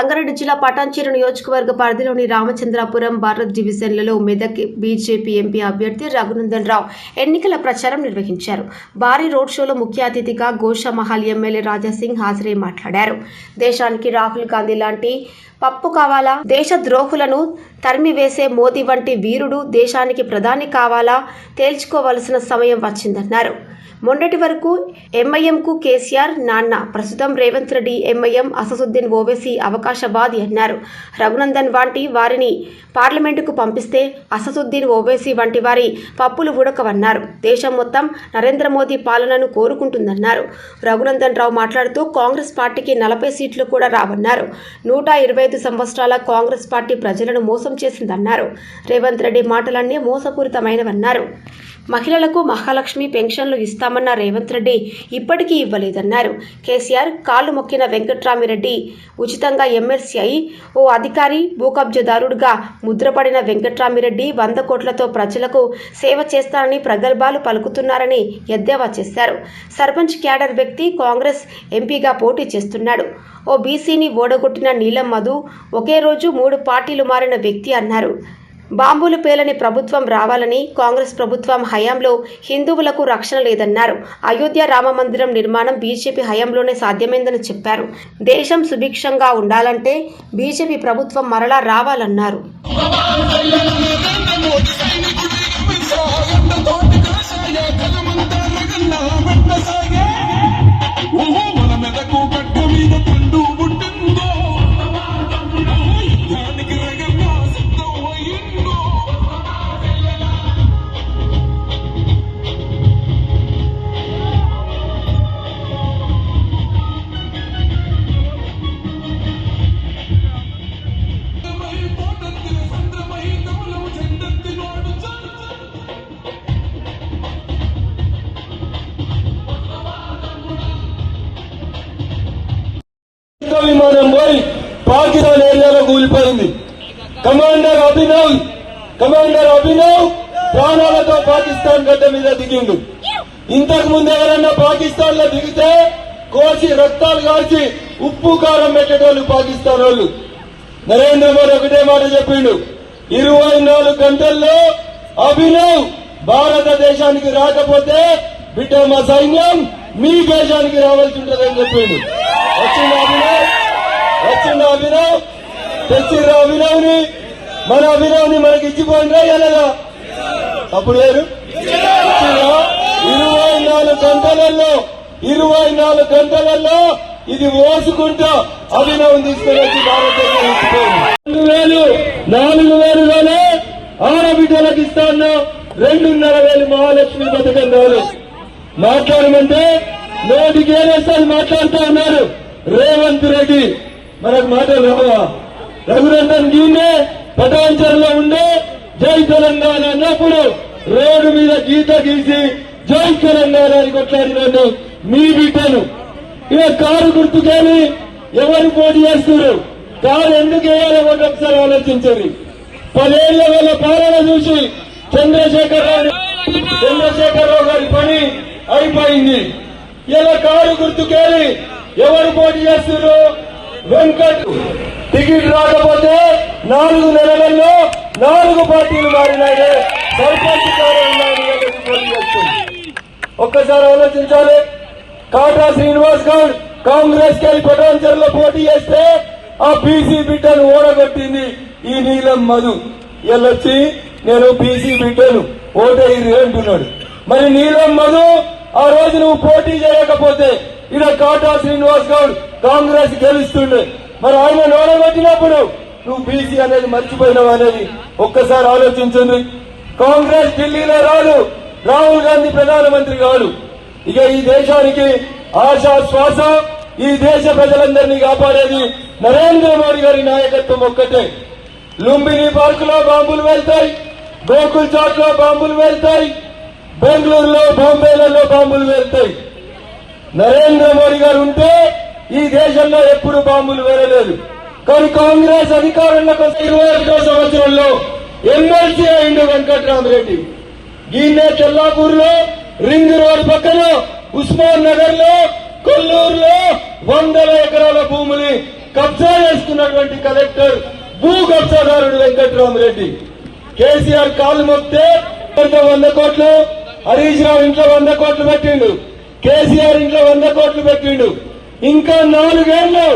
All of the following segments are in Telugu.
సంగారెడ్డి జిల్లా పటాన్చేరు నియోజకవర్గ పరిధిలోని రామచంద్రాపురం భారత్ డివిజన్లలో మెదక్ బీజేపీ ఎంపీ అభ్యర్థి రఘునందన్ రావు ఎన్నికల ప్రచారం నిర్వహించారు. భారీ రోడ్ షోలో ముఖ్య అతిథిగా గోషామహల్ ఎమ్మెల్యే రాజాసింగ్ హాజరై మాట్లాడారు. దేశానికి రాహుల్ గాంధీ లాంటి పప్పు కావాలా? దేశ ద్రోహులను తరిమివేసే మోదీ వంటి వీరుడు దేశానికి ప్రధాని కావాలా? తేల్చుకోవలసిన సమయం వచ్చిందన్నారు. మొన్నటి వరకు ఎంఐఎంకు కేసీఆర్ నాన్న ప్రస్తుతం రేవంత్ రెడ్డి ఎంఐఎం అసదుద్దీన్ ఓవైసీ అవకాశవాది అన్నారు. రఘునందన్ వంటి వారిని పార్లమెంటుకు పంపిస్తే అసదుద్దీన్ ఓవైసీ వంటి వారి పప్పులు ఉడకవన్నారు. దేశం మొత్తం నరేంద్ర మోదీ పాలనను కోరుకుంటుందన్నారు. రఘునందన్ రావు మాట్లాడుతూ కాంగ్రెస్ పార్టీకి నలభై సీట్లు కూడా రావన్నారు. నూట ఇరవై ఐదు సంవత్సరాల కాంగ్రెస్ పార్టీ ప్రజలను మోసం చేసిందన్నారు. రేవంత్ రెడ్డి మాటలన్నీ మోసపూరితమైనవన్నారు. మహిళలకు మహాలక్ష్మి పెన్షన్లు ఇస్తామన్న రేవంత్ రెడ్డి ఇప్పటికీ ఇవ్వలేదన్నారు. కేసీఆర్ కాళ్ళు మొక్కిన వెంకట్రామిరెడ్డి ఉచితంగా ఎమ్మెల్సీ అయి ఓ అధికారి భూకబ్జదారుడుగా ముద్రపడిన వెంకట్రామిరెడ్డి వంద కోట్లతో ప్రజలకు సేవ చేస్తానని ప్రగల్భాలు పలుకుతున్నారని ఎద్దేవా చేశారు. సర్పంచ్ క్యాడర్ వ్యక్తి కాంగ్రెస్ ఎంపీగా పోటీ చేస్తున్నాడు. ఓ బీసీని ఓడగొట్టిన నీలం మధు ఒకే రోజు మూడు పార్టీలు మారిన వ్యక్తి అన్నారు. బాంబులు పేలని ప్రభుత్వం రావాలని కాంగ్రెస్ ప్రభుత్వం హయాంలో హిందువులకు రక్షణ లేదన్నారు. అయోధ్య రామ మందిరం నిర్మాణం బీజేపీ హయాంలోనే సాధ్యమైందని చెప్పారు. దేశం సుభిక్షంగా ఉండాలంటే బీజేపీ ప్రభుత్వం మరలా రావాలన్నారు. పాకిస్తాన్ ఏరియాలో కూలిపోయింది. కమాండర్ అభినవ్ కమాండర్ అభినవ్ ప్రాణాలతో పాకిస్తాన్ గడ్డ మీద దిగిండు. ఇంతకు ముందు ఎవరన్నా పాకిస్తాన్లో దిగితే కోసి రక్తాలు కాల్చి ఉప్పు కారం పెట్టేటోళ్ళు పాకిస్తాన్ వాళ్ళు. నరేంద్ర మోడీ ఒకటే మాట చెప్పిండు. ఇరవై నాలుగు గంటల్లో అభినవ్ భారతదేశానికి రాకపోతే బిడ్డ మా సైన్యం మీ దేశానికి రావాల్సి ఉంటుందని చెప్పిండు. వచ్చింది అభినవ్? వచ్చిండు అభినవ్? తెచ్చిర్రు అభినవ్ని? మన అభినవ్ని మనకి ఇచ్చిపోయిందా ఎలాగా అప్పుడు లేరు ఇరవై నాలుగు గంటలలో ఇరవై నాలుగు గంటలలో ఇది ఓసుకుంటా అభినవం తీసుకొని వచ్చి భారతదేశం రెండు వేలు నాలుగు వేలుగానే ఆడబిడ్డలకు ఇస్తాను రెండున్నర వేలు మహాలక్ష్మి పథకం రాదు మాట్లాడమంటే నోటికి ఏదేస్తాను మాట్లాడుతూ ఉన్నారు. రేవంత్ రెడ్డి. మనకు మాటలు రావా రఘునందన్ గీనే పటాంచర్లో ఉండే జై తెలంగాణ అన్నప్పుడు రోడ్డు మీద గీత గీసి జై తెలంగాణ అని కొట్లాడినాను మీ బిడ్డను. ఇక కారు గుర్తుకేమి ఎవరు పోటీ చేస్తున్నారు? కారు ఎందుకు వేయాలో కూడా ఒకసారి ఆలోచించండి. పదేళ్ళ వేల పాలన చూసి చంద్రశేఖర్ రావు చంద్రశేఖరరావు గారి పని అయిపోయింది. ఇలా కారు గుర్తుకేలి ఎవరు పోటీ చేస్తున్నారు? వెంకట్ టికెట్ రాకపోతే నాలుగు నెలలలో నాలుగు పార్టీలు మారినాయి. సర్పంచ్ ఒక్కసారి ఆలోచించాలి. కాటా శ్రీనివాస్ గౌడ్ కాంగ్రెస్ కెళ్ళి పటాన్చర్లో పోటీ చేస్తే ఆ బీసీ బిడ్డను ఓడగొట్టింది ఈ నీలం మధు. ఎల్లొచ్చి నేను బీసీ బిడ్డను ఓటేరు అంటున్నాడు. మరి నీలం మధు ఆ రోజు నువ్వు పోటీ చేయకపోతే ఇక కాటా శ్రీనివాస్ గౌడ్ కాంగ్రెస్ గెలుస్తుండే. మరి ఆయన నోడబెట్టినప్పుడు నువ్వు బీసీ అనేది మర్చిపోయినావు అనేది ఒక్కసారి ఆలోచించండి. కాంగ్రెస్ ఢిల్లీలో రాదు. రాహుల్ గాంధీ ప్రధానమంత్రి కాదు. ఇక ఈ దేశానికి ఆశా శ్వాస ఈ దేశ ప్రజలందరినీ కాపాడేది నరేంద్ర మోడీ గారి నాయకత్వం ఒక్కటే. లుంబిని పార్క్లో బాంబులు వెళ్తాయి. గోకుల్ చాట్లో బాంబులు వెళ్తాయి. బెంగళూరులో బాంబేలలో బాంబులు వెళ్తాయి. నరేంద్ర మోడీ గారు ఉంటే ఈ దేశంలో ఎప్పుడు బాంబులు వేరలేదు. కానీ కాంగ్రెస్ అధికారంలో ఇరవై ఒకటో సంవత్సరంలో ఎమ్మెల్సీ అయిండు వెంకట్రామరెడ్డి. ఈయనే తెల్లాపూర్లో రింగ్ రోడ్ పక్కన ఉస్మాన్ నగర్లో కొల్లూరులో వందల ఎకరాల భూములు కబ్జా చేసుకున్నటువంటి కలెక్టర్ భూ కబ్జాదారుడు వెంకట్రామరెడ్డి. కేసీఆర్ కాలు మొక్తే వంద కోట్లు హరీష్ రావు ఇంట్లో వంద కోట్లు పెట్టిండు. కేసీఆర్ ఇంట్లో వంద కోట్లు పెట్టిండు. ఇంకా నాలుగేళ్ళు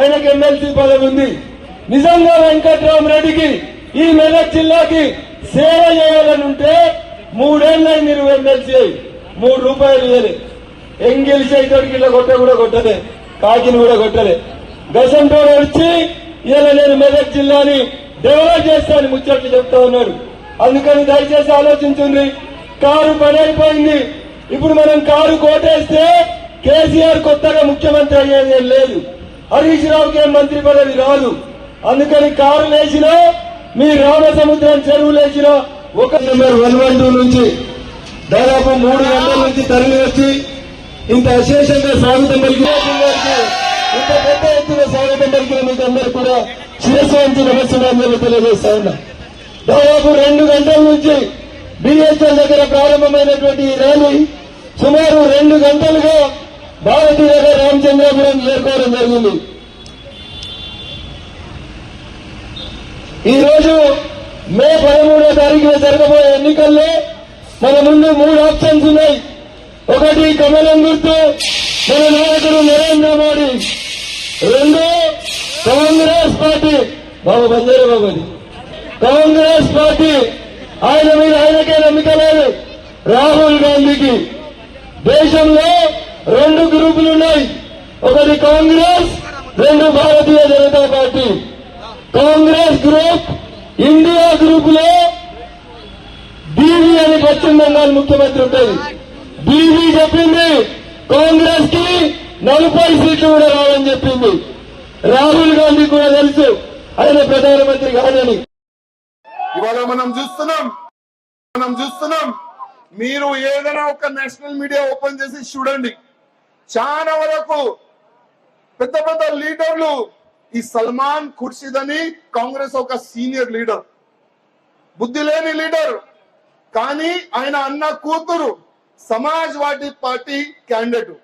ఆయనకు ఎమ్మెల్సీ పదవి ఉంది. నిజంగా వెంకట్రామరెడ్డికి ఈ మెదక్ జిల్లాకి సేవ చేయాలని ఉంటే మూడేళ్ళు మీరు ఎమ్మెల్సీ మూడు రూపాయలు ఇవ్వలే ఎంగిల్ చేతికి ఇట్లా కొట్ట కూడా కొట్టలే. కాకిని కూడా కొట్టలే. గసంతో వచ్చి ఇలా నేను మెదక్ జిల్లాని డెవలప్ చేస్తాను ముచ్చట్లు చెప్తా ఉన్నాడు. అందుకని దయచేసి ఆలోచించండి. కారు పడైపోయింది. ఇప్పుడు మనం కారు కోటేస్తే కేసీఆర్ కొత్తగా ముఖ్యమంత్రి అయ్యేది లేదు. హరీష్ రావుకి మంత్రి పదవి రాదు. అందుకని కారు లేచినా మీ రామసముద్రం చెరువు లేచినా ఒక నెంబర్ వన్ వన్ టూ నుంచి దాదాపు మూడు గంటల నుంచి తరలి వచ్చి ఇంత అశేషంగా స్వాగతం పలికిన ఇంత పెద్ద ఎత్తున స్వాగతం పలికిన మీకు అందరూ కూడా శిరస్వాంతి నమస్కారాలు తెలియజేస్తా ఉన్నా. దాదాపు రెండు గంటల నుంచి బిఎస్ఎల్ దగ్గర ప్రారంభమైనటువంటి ఈ ర్యాలీ సుమారు రెండు గంటలుగా భారతీయ రామచంద్రాపురం చేరుకోవడం జరిగింది. ఈ రోజు మే పదమూడో తారీఖున జరగబోయే ఎన్నికల్లో మన ముందు మూడు ఆప్షన్స్ ఉన్నాయి. ఒకటి కమలం గుర్తు మన నాయకుడు నరేంద్ర మోడీ. రెండు కాంగ్రెస్ పార్టీ బాబు బంజారా బాబు కాంగ్రెస్ పార్టీ ఆయన మీద ఆయనకే నమ్మిక లేదు. రాహుల్ గాంధీకి దేశంలో రెండు గ్రూపులు ఉన్నాయి. ఒకటి కాంగ్రెస్ రెండు Bharatiya Janata party. Congress group India గ్రూప్లో బీవీ అని పశ్చిమ బెంగాల్ ముఖ్యమంత్రి ఉంటుంది. బీవీ చెప్పింది కాంగ్రెస్కి నలభై సీట్లు కూడా రావని చెప్పింది. రాహుల్ గాంధీ కూడా తెలుసు ఆయన ప్రధానమంత్రి కాదని. ఇవాళ మనం చూస్తున్నాం. మనం చూస్తున్నాం. మీరు ఏదైనా ఒక నేషనల్ మీడియా ఓపెన్ చేసి చూడండి. చాలా వరకు పెద్ద పెద్ద లీడర్లు ఈ సల్మాన్ ఖుర్షిద్ అని కాంగ్రెస్ ఒక సీనియర్ లీడర్. బుద్ధి లేని లీడర్. కానీ ఆయన అన్న కూతురు సమాజ్వాదీ పార్టీ క్యాండిడేట్.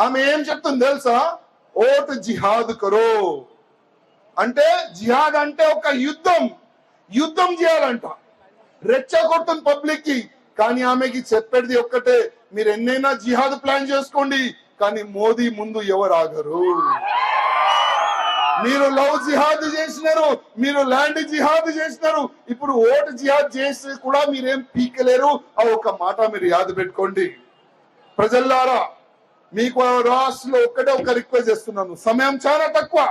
ఆమె ఏం చెప్తుంది తెలుసా? ఓటు జిహాద్ కరో. అంటే జిహాద్ అంటే ఒక యుద్ధం. యుద్ధం చేయాలంట. రెచ్చగొట్టుంది పబ్లిక్కి కానీ ఆమెకి చెప్పేది ఒక్కటే మీరు ఎన్నైనా జిహాద్ ప్లాన్ చేసుకోండి కానీ మోదీ ముందు ఎవరు ఆగరు మీరు లవ్ జిహాద్ చేసినారు మీరు ల్యాండ్ జిహాద్ చేసినారు ఇప్పుడు ఓటు జిహాద్ చేసి కూడా మీరేం పీకలేరు? ఆ ఒక మాట మీరు యాద పెట్టుకోండి. ప్రజల్లారా మీకు రాష్ట్రంలో ఒక్కటే ఒక రిక్వెస్ట్ చేస్తున్నాను. సమయం చాలా తక్కువ.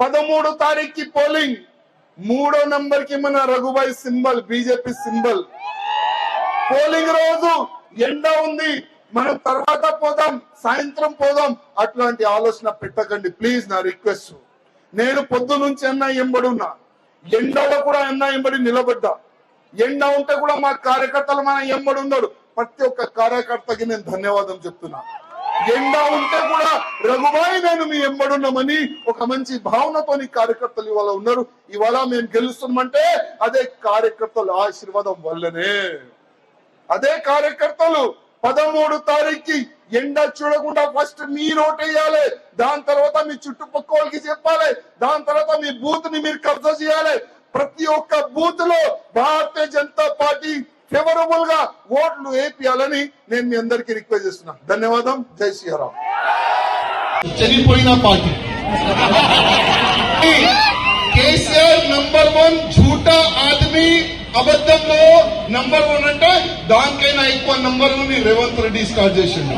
పదమూడు తారీఖుకి పోలింగ్. మూడో నంబర్కి మన రఘుబాయ్ సింబల్ బీజేపీ సింబల్? పోలింగ్ రోజు ఎండ ఉంది. మనం తర్వాత పోదాం సాయంత్రం పోదాం. అట్లాంటి ఆలోచన పెట్టకండి. ప్లీజ్ నా రిక్వెస్ట్. నేను పొద్దు నుంచి అన్న ఎంబడున్నా. ఎండలో కూడా అన్న ఎంబడి నిలబడ్డా. ఎండ ఉంటే కూడా మా కార్యకర్తలు మన ఎంబడి ఉన్నాడు ప్రతి ఒక్క కార్యకర్తకి నేను ధన్యవాదం చెప్తున్నా. ఎండ ఉంటే కూడా రఘుబాయి నేను మీ ఎంబడున్నామని ఒక మంచి భావనతోని కార్యకర్తలు ఇవాళ ఉన్నారు. ఇవాళ మేము గెలుస్తున్నామంటే అదే కార్యకర్తల ఆశీర్వాదం వల్లనే. అదే కార్యకర్తలు పదమూడు తారీఖుకి ఎండ చూడకుండా ఫస్ట్ మీరు ఓటేయాలి దాని తర్వాత మీ చుట్టుపక్క వాళ్ళకి చెప్పాలి. దాని తర్వాత మీ బూత్ని మీరు కబ్జా చేయాలి. ప్రతి ఒక్క బూత్లో భారతీయ జనతా పార్టీ ఫేవరబుల్గా ఓట్లు వేపియాలని నేను మీ అందరికీ రిక్వెస్ట్ చేస్తున్నా. ధన్యవాదం. జై శ్రీరామ్. చనిపోయిన పార్టీ. కేసీఆర్ నంబర్ వన్ झूठा ఆద్మీ అబద్ధంలో నంబర్ వన్ అంటే దానికైనా ఎక్కువ number one Revanth Reddy start చేసిండు.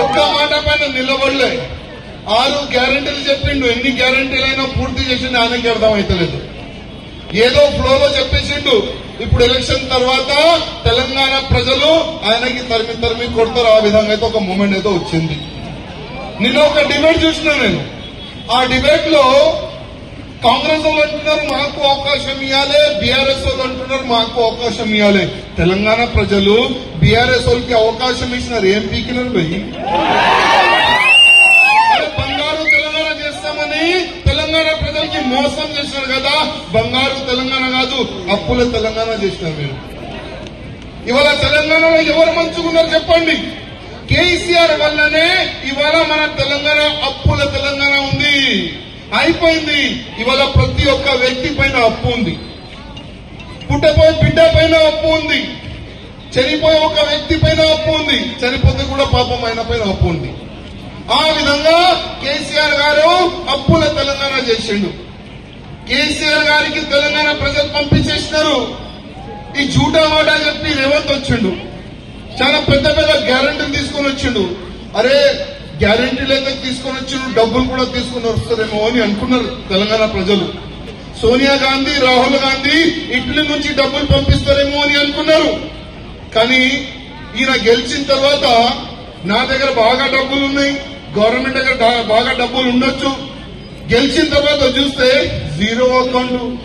ఒక్క మాట పైన నిలబడలే. ఆరు గ్యారంటీలు చెప్పిండు. ఎన్ని గ్యారంటీలైనా అయినా పూర్తి చేసిండు ఆయనకి అర్థం అర్థమైతలేదు. ఏదో ఫ్లోలో చెప్పేసిండు. ఇప్పుడు ఎలక్షన్ తర్వాత తెలంగాణ ప్రజలు ఆయనకి తరిమి తరిమి కొడతారు. ఆ విధంగా అయితే ఒక మూమెంట్ అయితే వచ్చింది. నిన్న ఒక డిబేట్ చూసిన నేను. ఆ డిబేట్లో కాంగ్రెస్ వాళ్ళు అంటున్నారు మాకు అవకాశం ఇవ్వాలి బీఆర్ఎస్ వాళ్ళు అంటున్నారు మాకు అవకాశం ఇవ్వాలి తెలంగాణ ప్రజలు బీఆర్ఎస్ వాళ్ళకి అవకాశం ఇచ్చినారు. ఏం పీకినారు పోయి? బంగారు తెలంగాణ చేస్తామని తెలంగాణ ప్రజలకి మోసం చేసినారు కదా. బంగారు తెలంగాణ అప్పుల తెలంగాణ చేసినారు మీరు? ఇవాళ తెలంగాణలో ఎవరు మంచుకున్నారు చెప్పండి. కేసీఆర్ వల్లనే ఇవాళ మన తెలంగాణ అప్పుల తెలంగాణ ఉంది. అయిపోయింది. ఇవాళ ప్రతి ఒక్క వ్యక్తి పైన అప్పు ఉంది. పుట్టపోయే బిడ్డ పైన అప్పు ఉంది. చనిపోయే ఒక వ్యక్తి పైన అప్పు ఉంది. చనిపోతే కూడా పాపం ఆయన పైన అప్పు ఉంది. ఆ విధంగా కేసీఆర్ గారు అప్పుల తెలంగాణ చేసిండు. కేసీఆర్ గారికి తెలంగాణ ప్రజలు పంపించేసినారు. ఈ జూటా మాటా చెప్పి రేవంత్ వచ్చిండు. చాలా పెద్ద పెద్ద గ్యారంటీలు తీసుకొని వచ్చిండు. అరే గ్యారంటీలు అయితే తీసుకొని వచ్చిండు డబ్బులు కూడా తీసుకొని వస్తారేమో అని అనుకున్నారు తెలంగాణ ప్రజలు. సోనియా గాంధీ రాహుల్ గాంధీ ఇటలీ నుంచి డబ్బులు పంపిస్తారేమో అని అనుకున్నారు. కానీ ఈయన గెలిచిన తర్వాత నా దగ్గర బాగా డబ్బులు ఉన్నాయి గవర్నమెంట్ దగ్గర బాగా డబ్బులు ఉండొచ్చు. గెలిచిన తర్వాత చూస్తే జీరో అకౌంట్.